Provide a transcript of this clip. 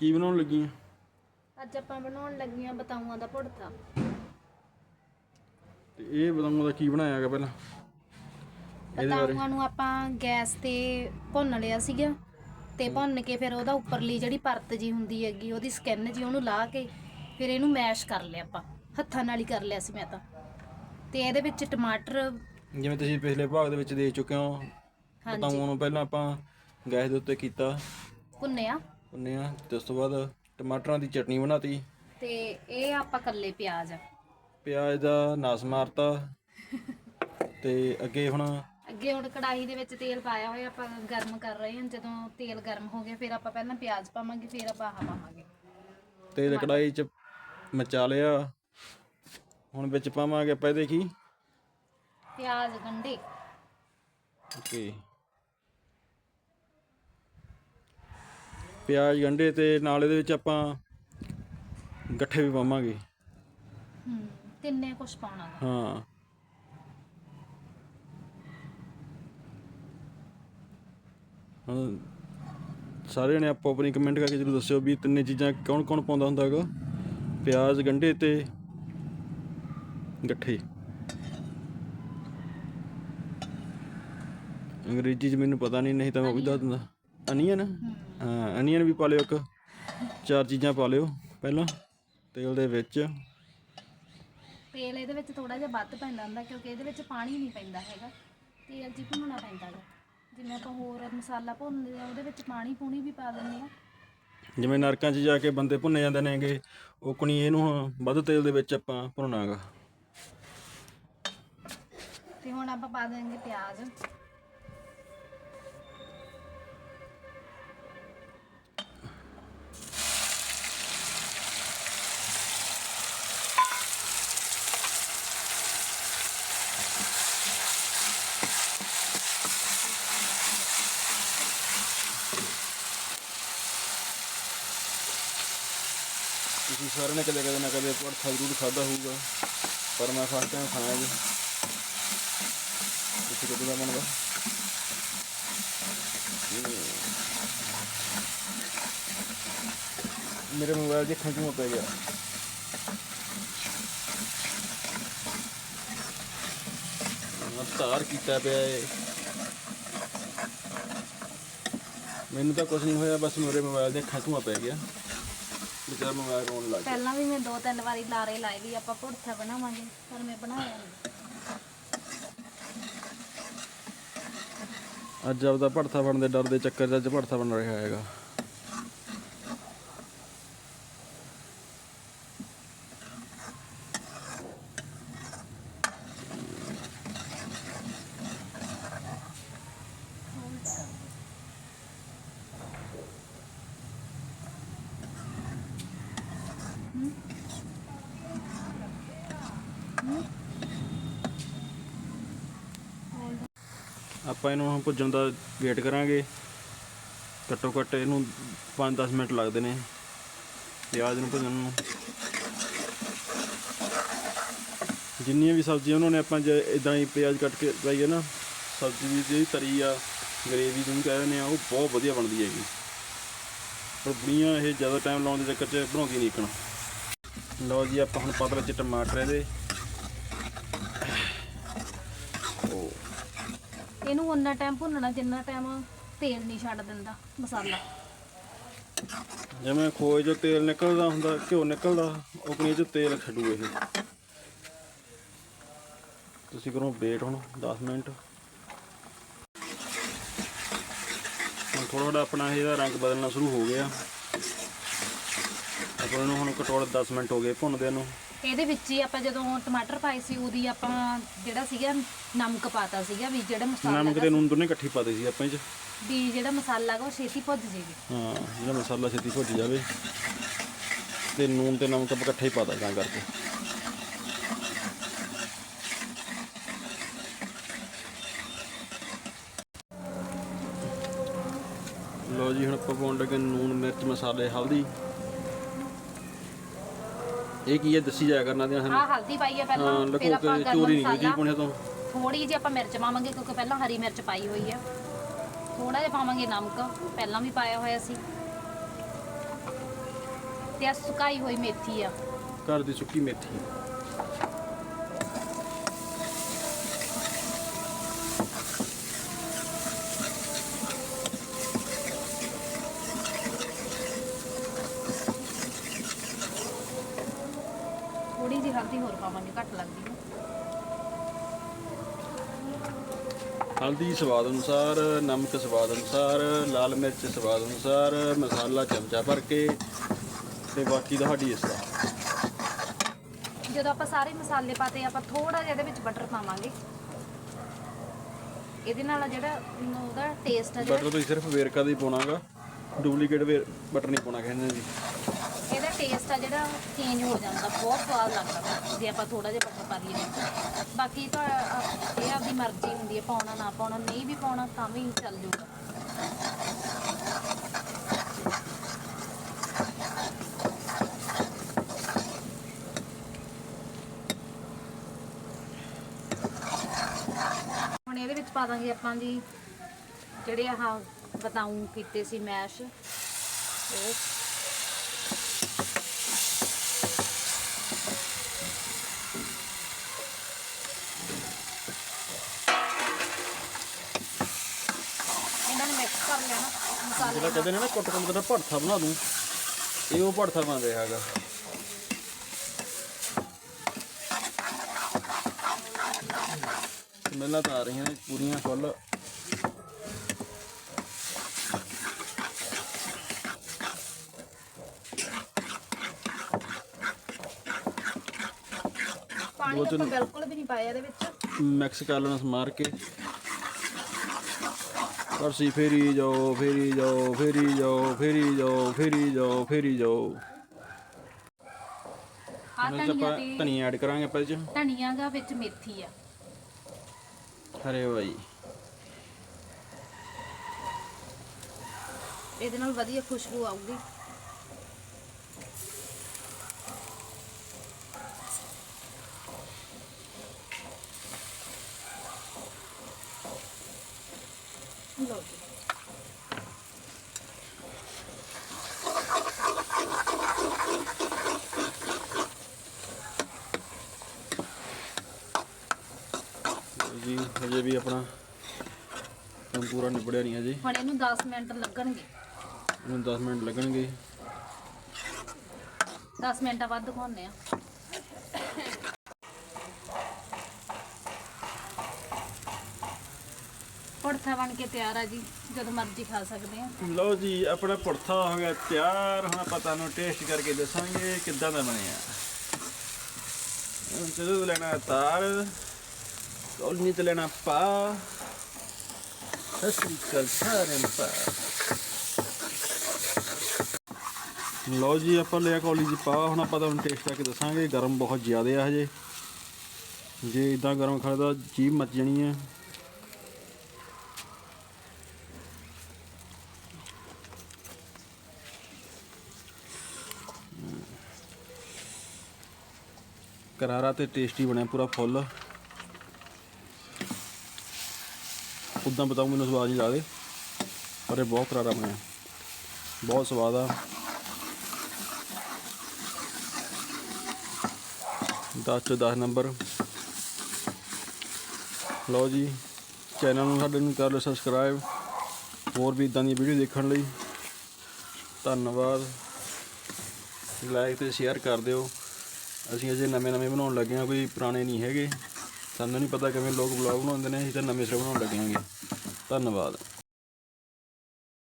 ਕੀ ਬਣਾਉਣ ਲੱਗੀ ਆ? ਅੱਜ ਆਪਾਂ ਬਣਾਉਣ ਲੱਗੀਆਂ ਬਤਾਊਆਂ ਦਾ ਭੁੜਤਾ ਤੇ ਇਹ ਬਤਾਉਂ ਦਾ ਕੀ ਬਣਾਇਆ ਹੈਗਾ ਪਹਿਲਾਂ? ਇਹਦੇ ਬਾਰੇ। ਬਤਾਊਆਂ ਨੂੰ ਆਪਾਂ ਗੈਸ ਤੇ ਭੁੰਨ ਲਿਆ ਸੀਗਾ ਤੇ ਭੁੰਨ ਕੇ ਫਿਰ ਉਹਦਾ ਉੱਪਰਲੀ ਜਿਹੜੀ ਪਰਤ ਜੀ ਹੁੰਦੀ ਹੈਗੀ ਉਹਦੀ ਸਕਿਨ ਜੀ ਉਹਨੂੰ ਲਾ ਕੇ ਫਿਰ ਇਹਨੂੰ ਮੈਸ਼ ਕਰ ਲਿਆ ਆਪਾਂ। ਹੱਥਾਂ ਨਾਲ ਹੀ ਕਰ ਲਿਆ ਸੀ ਮੈਂ ਤਾਂ। ਤੇ ਇਹਦੇ ਵਿੱਚ ਟਮਾਟਰ ਜਿਵੇਂ ਤੁਸੀਂ ਪਿਛਲੇ ਭਾਗ ਦੇ ਵਿੱਚ ਦੇਖ ਚੁੱਕੇ ਹੋ ਹਾਂਜੀ। ਬਤਾਉਂ ਨੂੰ ਪਹਿਲਾਂ ਆਪਾਂ ਗੈਸ ਦੇ ਉੱਤੇ ਕੀਤਾ। ਭੁੰਨਿਆ। ਉਹਨੇ ਤੇ ਉਸ ਤੋਂ ਬਾਅਦ ਟਮਾਟਰਾਂ ਦੀ ਚਟਨੀ ਬਣਾਤੀ। ਤੇ ਇਹ ਆਪਾਂ ਕੱਲੇ ਪਿਆਜ਼। ਪਿਆਜ਼ ਦਾ ਨਾਸ ਮਾਰਤਾ। ਤੇ ਅੱਗੇ ਹੁਣ ਅੱਗੇ ਹੁਣ ਕੜਾਈ ਦੇ ਵਿੱਚ ਤੇਲ ਪਾਇਆ ਹੋਇਆ ਆਪਾਂ ਗਰਮ ਕਰ ਰਹੇ ਹਾਂ। ਜਦੋਂ ਤੇਲ ਗਰਮ ਹੋ ਗਿਆ ਫਿਰ ਆਪਾਂ ਪਹਿਲਾਂ ਪਿਆਜ਼ ਪਾਵਾਂਗੇ ਫਿਰ ਆਪਾਂ ਆਹ ਪਾਵਾਂਗੇ। ਤੇਲ ਕੜਾਈ ਚ ਮਚਾ ਲਿਆ। ਹੁਣ ਵਿੱਚ ਪਾਵਾਂਗੇ ਆਪਾਂ ਇਹਦੇ ਕੀ? ਪਿਆਜ਼ ਗੰਢੇ। ਓਕੇ। ਪਿਆਜ਼ ਗੰਢੇ ਤੇ ਨਾਲ ਇਹਦੇ ਵਿੱਚ ਆਪਾਂ ਗੱਠੇ ਵੀ ਪਾਵਾਂਗੇ। ਹੂੰ ਤਿੰਨੇ ਕੁਝ ਪਾਉਣਾ ਗਾ। ਹਾਂ। ਹੁਣ ਸਾਰਿਆਂ ਨੇ ਆਪੋ ਆਪਣੀ ਕਮੈਂਟ ਕਰਕੇ ਜਰੂਰ ਦੱਸਿਓ ਵੀ ਤਿੰਨੇ ਚੀਜ਼ਾਂ ਕੌਣ ਕੌਣ ਪਾਉਂਦਾ ਹੁੰਦਾ ਹੈਗਾ? ਪਿਆਜ਼ ਗੰਢੇ ਤੇ ਗੱਠੇ। ਅੰਗਰੇਜ਼ੀ ਚ ਮੈਨੂੰ ਪਤਾ ਨਹੀਂ ਨਹੀਂ ਤਾਂ ਮੈਂ ਉਹ ਵੀ ਦੱਸ ਦਿੰਦਾ। ਅਨੀਅਨ। ਹਾਂ ਅਨੀਅਨ ਵੀ ਪਾ ਲਿਓ ਇੱਕ। ਚਾਰ ਚੀਜ਼ਾਂ ਪਾ ਲਿਓ ਪਹਿਲਾਂ ਤੇਲ ਦੇ ਵਿੱਚ। ਤੇਲ ਇਹਦੇ ਵਿੱਚ ਥੋੜਾ ਜਿਹਾ ਵੱਧ ਪੈਂਦਾ ਹੁੰਦਾ ਕਿਉਂਕਿ ਇਹਦੇ ਵਿੱਚ ਪਾਣੀ ਨਹੀਂ ਪੈਂਦਾ ਹੈਗਾ। ਤੇਲ ਜੀ ਭੁੰਨਣਾ ਪੈਂਦਾ ਹੈ ਜਿਵੇਂ ਆਪਾਂ ਹੋਰ ਮਸਾਲਾ ਭੁੰਨਦੇ ਆ ਉਹਦੇ ਵਿੱਚ ਪਾਣੀ ਪੂਣੀ ਵੀ ਪਾ ਦਿੰਦੇ ਆ। ਜਿਵੇਂ ਨਰਕਾਂ 'ਚ ਜਾ ਕੇ ਬੰਦੇ ਭੁੰਨੇ ਜਾਂਦੇ ਨੇਗੇ ਉਹ ਕੁਣੀ ਇਹਨੂੰ ਵੱਧ ਤੇਲ ਦੇ ਵਿੱਚ ਆਪਾਂ ਭੁੰਨਾਗਾ ਤੇ ਹੁਣ ਆਪਾਂ ਪਾ ਦੇਵਾਂਗੇ ਪਿਆਜ਼। ਤੁਸੀਂ ਸਾਰਿਆਂ ਨੇ ਕਦੇ ਕਦੇ ਨਾ ਕਦੇ ਭੜਥਾ ਜ਼ਰੂਰ ਖਾਦਾ ਹੋਊਗਾ, ਪਰ ਮੈਂ ਫਸਟ ਟਾਈਮ ਖਾਇਆ ਜੀ। ਤੁਸੀਂ ਕਦੋਂ ਦਾ ਬਣਦਾ? ਮੇਰੇ ਮੋਬਾਈਲ 'ਚ ਖੰਝੂ ਪੈ ਗਿਆ ਮੈਂ ਤਾਰ ਕੀਤਾ ਪਿਆ ਏ। ਮੈਨੂੰ ਤਾਂ ਕੁਝ ਨਹੀਂ ਹੋਇਆ, ਬਸ ਮੇਰੇ ਮੋਬਾਈਲ ਦੇ ਖੰਝੂਆ ਪੈ ਗਿਆ ਵਿਚਾਰ ਮੋਬਾਈਲ ਰੋਣ ਲੱਗ ਗਿਆ ਪਹਿਲਾਂ ਵੀ ਮੈਂ ਦੋ ਤਿੰਨ ਵਾਰੀ ਲਾਰੇ ਲਾਏ ਵੀ ਆਪਾਂ ਭੁੜਥਾ ਬਣਾਵਾਂਗੇ ਪਰ ਮੈਂ ਬਣਾਇਆ ਨਹੀਂ ਅੱਜ ਆਪਦਾ ਭੜਥਾ ਬਣਨ ਦੇ ਡਰ ਦੇ ਚੱਕਰ 'ਚ ਅੱਜ ਭੜਥਾ ਬਣ ਰਿਹਾ ਹੈਗਾ। ਆਪਾਂ ਇਹਨੂੰ ਭੁੱਜਣ ਦਾ ਵੇਟ ਕਰਾਂਗੇ। ਘੱਟੋ ਘੱਟ ਇਹਨੂੰ 5-10 ਮਿੰਟ ਲੱਗਦੇ ਨੇ। ਪਿਆਜ਼ ਨੂੰ ਭੁੱਜਣ ਨੂੰ। ਜਿੰਨੀਆਂ ਵੀ ਸਬਜ਼ੀਆਂ ਉਹਨਾਂ ਨੇ ਆਪਾਂ ਜੇ ਇਦਾਂ ਹੀ ਪਿਆਜ਼ ਕੱਟ ਕੇ ਪਾਈਏ ਨਾ, ਸਬਜ਼ੀ ਦੀ ਜਿਹੜੀ ਤਰੀ ਆ, ਗਰੇਵੀ ਜਿਹਨੂੰ ਕਹਿ ਦਿੰਦੇ ਆ, ਉਹ ਬਹੁਤ ਵਧੀਆ ਬਣਦੀ ਹੈਗੀ। ਪਰ ਬੁੜੀਆਂ ਇਹ ਜ਼ਿਆਦਾ ਟਾਈਮ ਲਾਉਣ ਦੇ ਚੱਕਰ 'ਚ ਬਣਾਉਂਦੀ ਨਹੀਂ ਇੱਕਣ ਲਓ ਜੀ, ਆਪਾਂ ਹੁਣ ਪਤਲੇ ਚ ਟਮਾਟਰ ਇਹਦੇ। ਇਹਨੂੰ ਉਨਾ ਟਾਈਮ ਭੁੰਨਣਾ ਜਿੰਨਾ ਟਾਈਮ ਤੇਲ ਨਹੀਂ ਛੱਡ ਦਿੰਦਾ ਮਸਾਲਾ। ਜਿਵੇਂ ਖੋਏ ਚੋਂ ਤੇਲ ਨਿਕਲਦਾ ਹੁੰਦਾ, ਘਿਓ ਨਿਕਲਦਾ, ਉਹ ਚ ਤੇਲ ਛੱਡੂ ਇਹ। ਤੁਸੀਂ ਕਰੋ ਵੇਟ ਹੁਣ 10 ਮਿੰਟ। ਹੁਣ ਥੋੜਾ ਥੋੜਾ ਆਪਣਾ ਇਹਦਾ ਰੰਗ ਬਦਲਣਾ ਸ਼ੁਰੂ ਹੋ ਗਿਆ। ਇਹਨੂੰ ਹੁਣ ਘਟੋੜ 10 ਮਿੰਟ ਹੋ ਗਏ ਭੁੰਨਦੇ ਨੂੰ। ਇਹਦੇ ਵਿੱਚ ਹੀ ਆਪਾਂ ਜਦੋਂ ਟਮਾਟਰ ਪਾਏ ਸੀ ਉਹਦੀ ਆਪਾਂ ਜਿਹੜਾ ਸੀਗਾ ਨਮਕ ਪਾਤਾ ਸੀਗਾ ਵੀ ਜਿਹੜਾ ਮਸਾਲਾ ਨਮਕ ਤੇ ਨੂਨ ਦੋਨੇ ਇਕੱਠੀ ਪਾਦੇ ਸੀ ਆਪਾਂ ਇਹ ਚ ਵੀ ਜਿਹੜਾ ਮਸਾਲਾ ਹੈਗਾ ਉਹ ਛੇਤੀ ਭੁੱਜ ਜੇਗੀ ਹਾਂ ਜਿਹੜਾ ਮਸਾਲਾ ਛੇਤੀ ਭੁੱਜ ਜਾਵੇ ਤੇ ਨੂਨ ਤੇ ਨਮਕ ਆਪਾਂ ਇਕੱਠੇ ਹੀ ਪਾਦਾ ਤਾਂ ਕਰਕੇ। ਲੋ ਜੀ ਹੁਣ ਆਪਾਂ ਪਾਉਣ ਲੱਗੇ ਨੂਨ ਮਿਰਚ ਮਸਾਲੇ ਹਲਦੀ। ਇਹ ਕੀ ਹੈ ਦੱਸੀ ਜਾਇਆ ਕਰਨਾ ਦੀਆਂ ਆਹ ਹਲਦੀ ਪਾਈ ਹਾਂ ਪਹਿਲਾਂ। ਫਿਰ ਲਕੋ ਆਪਾਂ ਕੇ ਗਰਮ ਚੋਰੀ ਨਹੀਂ ਹੋਈ ਮਸਾਲਾ। ਪੁਣੇ ਤੋਂ? ਥੋੜੀ ਜਿਹੀ ਆਪਾਂ ਮਿਰਚ ਪਾਵਾਂਗੇ ਕਿਉਂਕਿ ਪਹਿਲਾਂ ਹਰੀ ਮਿਰਚ ਪਾਈ ਹੋਈ ਆ ਥੋੜਾ ਜਿਹਾ ਪਾਵਾਂਗੇ ਨਮਕ ਪਹਿਲਾਂ ਵੀ ਪਾਇਆ ਹੋਇਆ ਸੀ। ਤੇ ਆ ਸੁਕਾਈ ਹੋਈ ਮੇਥੀ ਆ। ਘਰ ਦੀ ਸੁੱਕੀ ਮੇਥੀ। ਹਲਦੀ ਹੋਰ ਪਾਵਾਂਗੇ ਘੱਟ ਲੱਗਦੀ ਹਲਦੀ ਸਵਾਦ ਅਨੁਸਾਰ ਨਮਕ ਸਵਾਦ ਅਨੁਸਾਰ ਲਾਲ ਮਿਰਚ ਸਵਾਦ ਅਨੁਸਾਰ ਮਸਾਲਾ ਚਮਚਾ ਭਰ ਕੇ ਤੇ ਬਾਕੀ ਤੁਹਾਡੀ ਇਸ ਤਰ੍ਹਾਂ ਜਦੋਂ ਆਪਾਂ ਸਾਰੇ ਮਸਾਲੇ ਪਾਤੇ ਆਪਾਂ ਥੋੜਾ ਜਿਹਾ ਇਹਦੇ ਵਿੱਚ ਬਟਰ ਪਾਵਾਂਗੇ। ਇਹਦੇ ਨਾਲ ਜਿਹੜਾ ਉਹਦਾ ਟੇਸਟ ਆ ਬਟਰ ਜਿਹੜਾ ਤੁਸੀਂ ਸਿਰਫ ਵੇਰਕਾ ਦਾ ਹੀ ਪਾਉਣਾਗਾ। ਡੁਪਲੀਕੇਟ ਬਟਰ ਨਹੀਂ ਪਾਉਣਾ ਕਹਿੰਦੇ ਜੀ। ਇਹਦਾ ਟੇਸਟ ਆ ਜਿਹੜਾ ਚੇਂਜ ਹੋ ਜਾਂਦਾ, ਬਹੁਤ ਸਵਾਦ ਲੱਗਦਾ ਜੇ ਆਪਾਂ ਥੋੜਾ ਜਿਹਾ ਬਟਰ ਪਾ ਲਈਏ ਬਾਕੀ ਤਾਂ ਇਹ ਆਪਦੀ ਮਰਜ਼ੀ ਹੁੰਦੀ ਹੈ, ਪਾਉਣਾ ਨਾ ਪਾਉਣਾ, ਨਹੀਂ ਵੀ ਪਾਉਣਾ ਤਾਂ ਵੀ ਚੱਲ ਜੂਗਾ ਹੁਣ ਇਹਦੇ ਵਿੱਚ ਪਾ ਦਾਂਗੇ ਆਪਾਂ ਜੀ, ਜਿਹੜੇ ਆਹ ਬਤਾਉ ਕੀਤੇ ਸੀ ਮੈਸ਼, ਉਹ ਇਹਨਾਂ ਨੂੰ ਮਿਕਸ ਕਰ ਲੈਣਾ ਮਸਾਲੇ ਜਿਹੜਾ। ਕਹਿੰਦੇ ਨੇ ਨਾ ਕੁੱਟ ਕੁੱਟ ਦਾ ਭੜਥਾ ਬਣਾ ਦੂੰ। ਇਹ ਉਹ ਭੜਥਾ ਬਣ ਰਿਹਾ ਹੈਗਾ। ਸਮੈਲਾਂ ਤਾਂ ਆ ਰਹੀਆਂ ਨੇ ਪੂਰੀਆਂ ਫੁੱਲ। ਪਾਣੀ ਆਪਾਂ ਬਿਲਕੁਲ ਵੀ ਨਹੀਂ ਪਾਇਆ ਇਹਦੇ ਵਿੱਚ। ਮਿਕਸ ਕਰ ਲੈਣਾ ਸਮਾਰ ਕੇ। ਕਰਸੀ ਫੇਰੀ ਜਾਓ ਫੇਰੀ ਜਾਓ ਫੇਰੀ ਜਾਓ ਫੇਰੀ ਜਾਓ ਫੇਰੀ ਜਾਓ ਫੇਰੀ ਜਾਓ 'ਚ ਧਨੀਆ ਆਪਾਂ ਤੇ ਧਨੀਆ ਐਡ ਕਰਾਂਗੇ ਆਪਾਂ ਇਹ 'ਚ। ਧਨੀਆ ਦਾ ਵਿੱਚ ਮੇਥੀ ਆ। ਹਰੇ ਬਾਈ। ਇਹਦੇ ਨਾਲ ਵਧੀਆ ਖੁਸ਼ਬੂ ਆਊਗੀ ਲਓ ਜੀ ਜੀ ਹਜੇ ਵੀ ਆਪਣਾ। ਕੰਮ ਪੂਰਾ ਨਿਬੜਿਆ ਨਹੀਂ ਹਜੇ। ਹੁਣ ਇਹਨੂੰ 10 ਮਿੰਟ ਲੱਗਣਗੇ। ਇਹਨੂੰ 10 ਮਿੰਟ ਲੱਗਣਗੇ। 10 ਮਿੰਟਾਂ ਬਾਅਦ ਦਿਖਾਉਂਦੇ ਆ ਪੜਥਾ ਬਣ ਕੇ ਤਿਆਰ ਆ ਜੀ ਜਦੋਂ ਮਰਜ਼ੀ ਖਾ ਸਕਦੇ ਆ ਲਓ ਜੀ ਆਪਣਾ ਭੜਥਾ ਹੋ ਗਿਆ ਤਿਆਰ। ਹੁਣ ਆਪਾਂ ਤੁਹਾਨੂੰ ਟੇਸਟ ਕਰਕੇ ਦੱਸਾਂਗੇ ਕਿੱਦਾਂ ਦਾ ਬਣਿਆ। ਹੁਣ ਜਦੋਂ ਲੈਣਾ ਤਾਰ। ਕੌਲਨੀ ਤੇ ਲੈਣਾ ਪਾ ਸਸਰੀ ਕਲ ਸਾਰਿਆਂ ਨੂੰ ਪਾ ਲਓ ਜੀ ਆਪਾਂ ਲਿਆ ਕੌਲੀ ਜੀ ਪਾ ਹੁਣ ਆਪਾਂ ਤੁਹਾਨੂੰ ਟੇਸਟ ਕਰਕੇ ਦੱਸਾਂਗੇ ਗਰਮ ਬਹੁਤ ਜ਼ਿਆਦਾ ਆ ਹਜੇ ਜੇ ਇਦਾਂ ਗਰਮ ਖਾਦਾ ਜੀਭ ਮੱਚ ਜਾਣੀ ਹੈ ਕਰਾਰਾ ਤੇ ਟੇਸਟੀ ਬਣਿਆ ਪੂਰਾ ਫੁੱਲ ਉਦਾਂ ਬਤਾਉਂ ਮੈਨੂੰ ਸਵਾਦ ਨਹੀਂ ਲੱਗਦੇ, ਪਰ ਇਹ ਬਹੁਤ ਕਰਾਰਾ ਬਣਿਆ ਬਹੁਤ ਸਵਾਦ ਆ। 10 ਤੋਂ 10 ਨੰਬਰ। ਲਓ ਜੀ, ਚੈਨਲ ਨੂੰ ਸਾਡੇ ਨੂੰ ਕਰ ਲਓ ਸਬਸਕ੍ਰਾਈਬ ਹੋਰ ਵੀ ਇਦਾਂ ਦੀ ਵੀਡੀਓ ਦੇਖਣ ਲਈ। ਧੰਨਵਾਦ। ਲਾਈਕ ਤੇ ਸ਼ੇਅਰ ਕਰ ਦਿਓ। ਅਸੀਂ ਅਜੇ ਨਵੇਂ ਨਵੇਂ ਬਣਾਉਣ ਲੱਗੇ ਹਾਂ, ਕੋਈ ਪੁਰਾਣੇ ਨਹੀਂ ਹੈਗੇ। ਸਾਨੂੰ ਨਹੀਂ ਪਤਾ ਕਿਵੇਂ ਲੋਕ ਵਲੌਗ ਬਣਾਉਂਦੇ ਨੇ, ਅਸੀਂ ਤਾਂ ਨਵੇਂ ਸਿਰ ਬਣਾਉਣ ਲੱਗੇ ਹਾਂਗੇ। ਧੰਨਵਾਦ।